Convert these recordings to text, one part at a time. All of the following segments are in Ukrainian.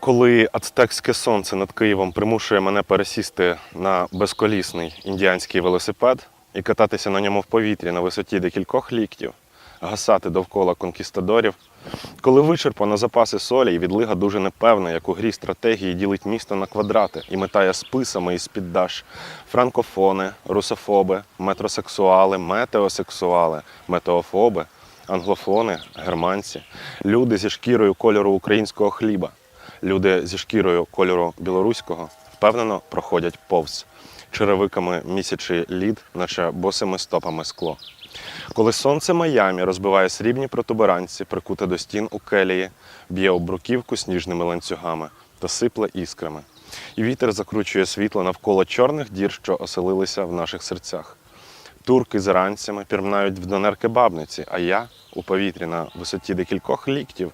Коли ацтекське сонце над Києвом примушує мене пересісти на безколісний індіанський велосипед і кататися на ньому в повітрі на висоті декількох ліктів, гасати довкола конкістадорів, коли вичерпано запаси солі і відлига дуже непевна, як у грі стратегії ділить місто на квадрати і метає списами із піддаш франкофони, русофоби, метросексуали, метеосексуали, метеофоби, англофони, германці, люди зі шкірою кольору українського хліба, люди зі шкірою кольору білоруського впевнено проходять повз черевиками місячий лід, наче босими стопами скло. Коли сонце Майамі розбиває срібні протуберанці, прикуте до стін у келії, б'є у бруківку сніжними ланцюгами та сипле іскрами. І вітер закручує світло навколо чорних дір, що оселилися в наших серцях. Турки з іранцями пірнають в донерки бабниці, а я у повітрі на висоті декількох ліктів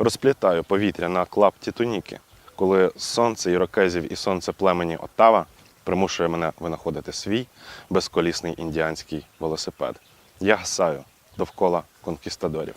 розплітаю повітря на клапті туніки, коли сонце ірокезів і сонце племені Отава примушує мене винаходити свій безколісний індіанський велосипед. Я гасаю довкола конкістадорів.